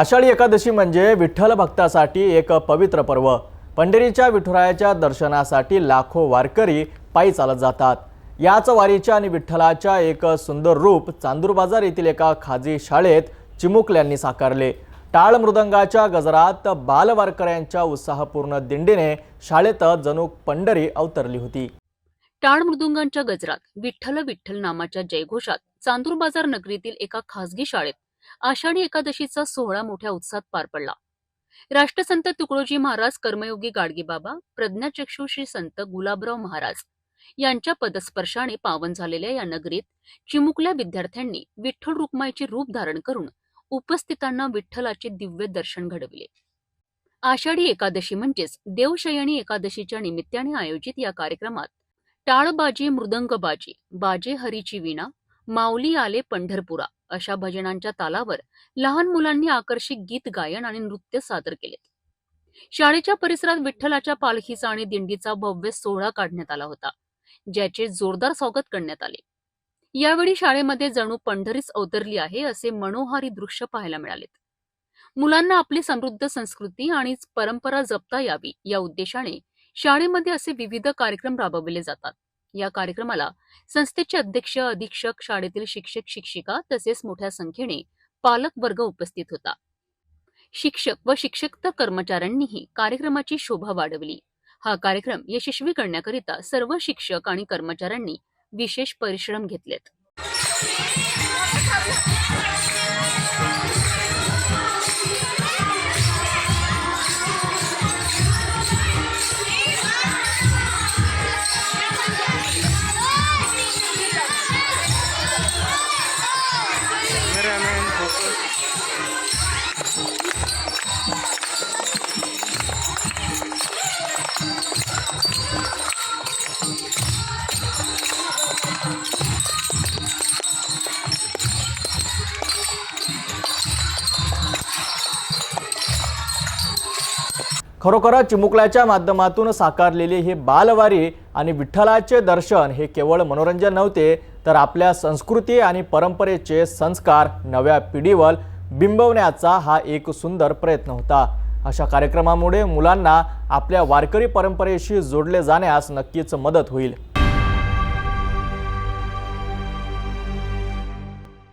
आषाढी एकादशी म्हणजे विठ्ठल भक्तासाठी एक पवित्र पर्व. पंढरीच्या विठुरायाच्या दर्शनासाठी लाखो वारकरी पायी चालत जातात. याच वारीच्या आणि विठ्ठलाच्या एक सुंदर रूप चांदूर बाजार येथील एका खाजगी शाळेत चिमुकल्यांनी साकारले. टाळ मृदंगाच्या गजरात बालवारकऱ्यांच्या उत्साहपूर्ण दिंडीने शाळेत जणू पंढरी अवतरली होती. टाळ मृदुंगांच्या गजरात विठ्ठल विठ्ठल नामाच्या जयघोषात चांदूर बाजार नगरीतील एका खासगी शाळेत आषाढी एकादशीचा सोहळा मोठ्या उत्साहात पार पडला. राष्ट्रसंत तुकडोजी महाराज कर्मयोगी गाडगेबाबा प्रज्ञाचक्षू श्री संत गुलाबराव महाराज यांच्या पदस्पर्शाने पावन झालेल्या या नगरीत चिमुकल्या विद्यार्थ्यांनी विठ्ठल रुक्माईचे रूप धारण करून उपस्थितांना विठ्ठलाचे दिव्य दर्शन घडविले. आषाढी एकादशी म्हणजेच देवशयनी एकादशीच्या निमित्ताने आयोजित या कार्यक्रमात टाळबाजी मृदंगबाजी बाजे हरीची विणा माऊली आले पंढरपुरा. अशा भजनांच्या तालावर लहान मुलांनी आकर्षक गीत गायन आणि नृत्य सादर केले. शाळेच्या परिसरात विठ्ठलाच्या पालखीचा आणि दिंडीचा भव्य सोहळा काढण्यात आला होता ज्याचे जोरदार स्वागत करण्यात आले. यावेळी शाळेमध्ये जणू पंढरीच अवतरली आहे असे मनोहारी दृश्य पाहायला मिळालेत. मुलांना आपली समृद्ध संस्कृती आणि परंपरा जपता यावी या उद्देशाने शाळेमध्ये असे विविध कार्यक्रम राबविले जातात. या कार्यक्रमाला संस्थेचे अध्यक्ष अधीक्षक शाळेतील शिक्षक शिक्षिका तसेच मोठ्या संख्येने पालक वर्ग उपस्थित होता. शिक्षक व शिक्षक कर्मचाऱ्यांनीही कार्यक्रमाची शोभा वाढवली. हा कार्यक्रम यशस्वी करण्याकरिता सर्व शिक्षक आणि कर्मचाऱ्यांनी विशेष परिश्रम घेतलेत. खरोखरच चिमुकल्याच्या माध्यमातून साकारलेले हे बालवारी आणि विठ्ठलाचे दर्शन हे केवळ मनोरंजन नव्हते तर आपल्या संस्कृती आणि परंपरेचे संस्कार नव्या पिढीवर बिंबवण्याचा हा एक सुंदर प्रयत्न होता. अशा कार्यक्रमामुळे मुलांना आपल्या वारकरी परंपरेशी जोडले जाण्यास नक्कीच मदत होईल.